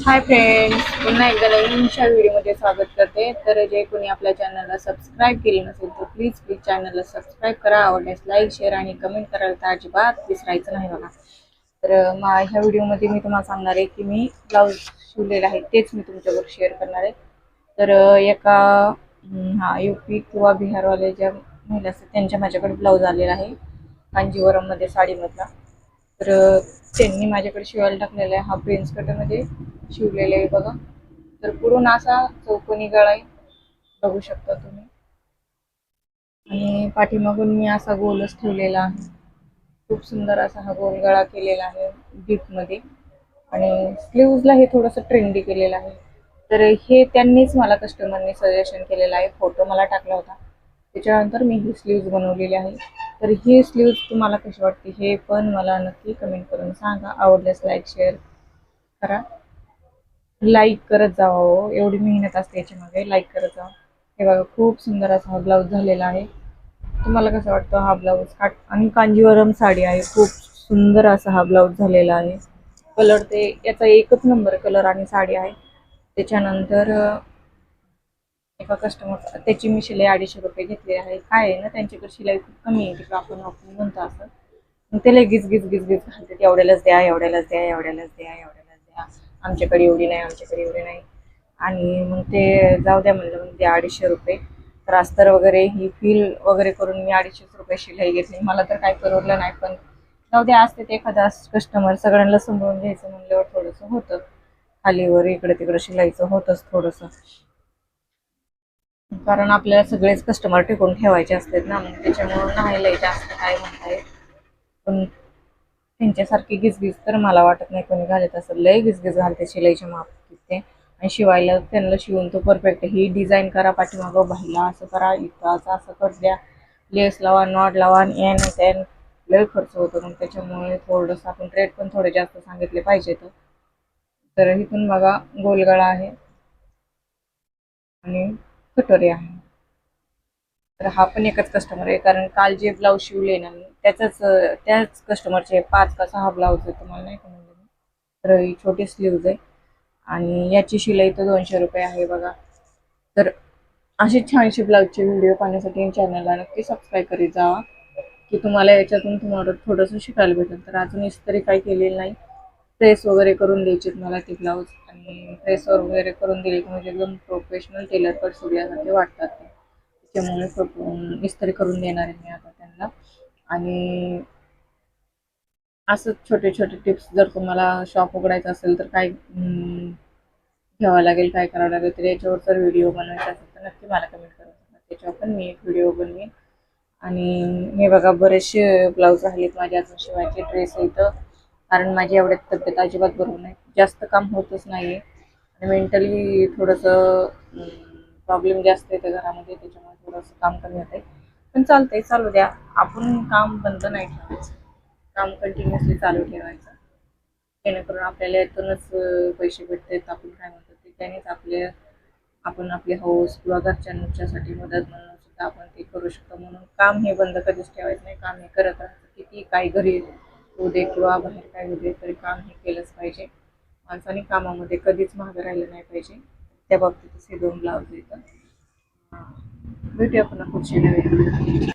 Hi friends पुन्हा एकदा नवीनच्या व्हिडिओमध्ये स्वागत करते. तर जे कोणी आपल्या चॅनलला सबस्क्राईब केले नसेल तर प्लीज प्लीज चॅनलला सबस्क्राईब करा. आवडल्यास लाईक शेअर आणि कमेंट करायला तर अजिबात विसरायचं नाही बघा. तर मा ह्या व्हिडिओमध्ये मी तुम्हाला सांगणार आहे की मी ब्लाऊज शिवलेला आहे तेच मी तुमच्यावर शेअर करणार आहे. तर एका हा यू पी किंवा बिहारवाले ज्या महिला असतात त्यांच्या माझ्याकडे ब्लाऊज आलेला आहे. कांजीवरममध्ये साडीमधला. तर त्यांनी माझ्याकडे शिवायला टाकलेला आहे हा प्रिन्स कटमध्ये शिवलेले आहे बघा. तर पुरून असा चौकोनी गळा आहे. बघू शकता तुम्ही. आणि पाठीमागून मी असा गोलच ठेवलेला आहे. खूप सुंदर असा हा गोल गळा केलेला आहे डीपमध्ये. आणि स्लीव्जला हे थोडंसं ट्रेंडी केलेलं आहे. तर हे त्यांनीच मला कस्टमरने सजेशन केलेलं आहे. फोटो मला टाकला होता. त्याच्यानंतर मी ही स्लीव्ज बनवलेली आहे. तर ही स्लीव्ज तुम्हाला कशी वाटते हे पण मला नक्की कमेंट करून सांगा. आवडल्यास लाईक शेअर करा. लाईक करत जावा हो. एवढी मेहनत असते याच्यामागे लाईक करत जावा. हे बघा खूप सुंदर असा हा ब्लाऊज झालेला आहे. तुम्हाला कसं वाटतं हा ब्लाऊज काट आणि कांजीवरम साडी आहे. खूप सुंदर असा हा ब्लाऊज झालेला आहे. कलर ते याचा एकच नंबर कलर आणि साडी आहे. त्याच्यानंतर एका कस्टमर त्याची मी शिलाई अडीचशे रुपये घेतली आहे. काय आहे ना त्यांच्याकडे शिलाई खूप कमी आहे. तिकडे आपण आपण म्हणतो असं. ते लगेच गिज गिज गिज घालते एवढ्यालाच द्या एवढ्यालाच द्या एवढ्यालाच द्या एवढ्या आमच्याकडे एवढी नाही आमच्याकडे एवढी नाही. आणि मग ते जाऊ द्या म्हणलं मग ते अडीचशे रुपये. तर अस्तर वगैरे ही फील वगैरे करून मी अडीचशेच रुपये शिलाई घेतली. मला तर काही परवडलं नाही पण जाऊ द्या असते ते एखादा कस्टमर सगळ्यांना समजून घ्यायचं म्हणल्यावर थोडंसं होतं. खालीवर इकडे तिकडे शिलाईचं होतंच थोडंसं. कारण आपल्याला सगळेच कस्टमर टिकून ठेवायचे असतात ना मग त्याच्यामुळं नाही जास्त काय म्हणता येत. पण त्यांच्यासारखी गिजगिज तर मला वाटत नाही कोणी घालत. असेल लय गिजगिज घालते शिलाईच्या माप ते आणि शिवायला त्यांना शिवून तो परफेक्ट ही डिझाईन करा पाठीमागं बाहिला असं करा इथं असं असं कर द्या. लेस लावा नॉट लावा आणि एन त्यान लय खर्च होतो. मग त्याच्यामुळे थोडंसं आपण रेट पण थोडे जास्त सांगितले पाहिजे तर इथून बघा गोलगळा आहे. आणि कटोरी आहे. तर हा पण एकच कस्टमर आहे. कारण काल जे ब्लाऊज शिवले ना मी त्याच्याच त्याच कस्टमरचे पाच का सहा ब्लाऊज आहे तुम्हाला नाही का म्हणलं मी. तर ही छोटी स्लीव्ज आहे. आणि याची शिलाई तर दोनशे रुपये आहे बघा. तर असे छानशे ब्लाऊजचे व्हिडिओ पाहण्यासाठी चॅनलला नक्की सबस्क्राईब करीत जावा. की तुम्हाला याच्यातून तुम्हाला थोडंसं शिकायला भेटेल. तर अजून तरी काही केलेलं नाही. प्रेस वगैरे करून द्यायचे मला ते ब्लाऊज आणि प्रेसवर वगैरे करून दिले की म्हणजे एकदम प्रोफेशनल टेलर कट सुरल्यासारखे वाटतात त्यामुळे इस्त्री करून देणार आहे मी आता त्यांना. आणि असंच छोटे छोटे टिप्स जर तुम्हाला शॉप उघडायचं असेल तर काय घ्यावं लागेल काय करावं लागेल तर याच्यावर जर व्हिडिओ बनवायचा असेल तर नक्की मला कमेंट करा. त्याच्यावर पण मी एक व्हिडिओ बनवेन. आणि हे बघा बरेचसे ब्लाऊज राहिलेत माझे अजून शिवायचे ड्रेस इथं कारण माझी एवढ्यात तब्येत अजिबात बरोबर नाही. जास्त काम होतच नाही आणि मेंटली थोडंसं प्रॉब्लेम जास्त येते घरामध्ये त्याच्यामुळे थोडंसं काम कमी होतंय. पण चालतंय चालू द्या. आपण काम बंद नाही ठेवायचं. काम कंटिन्युअसली चालू ठेवायचं. जेणेकरून आपल्याला यातूनच पैसे भेटतात आपण काय म्हणतो ते त्यानेच आपले आपण आपले हौस किंवा घरच्यांच्यासाठी मदत म्हणून सुद्धा आपण ते करू शकतो. म्हणून काम हे बंद कधीच ठेवायचं नाही. काम हे करत राहायचं. किती काही घरी होऊ दे किंवा बाहेर काय होऊ दे तरी काम हे केलंच पाहिजे. माणसाने कामामध्ये कधीच महाग राहिलं नाही पाहिजे. त्या बाबतीतच हे दोन ब्लाउज येतात. भेटूया पुन्हा पुढच्या नवीन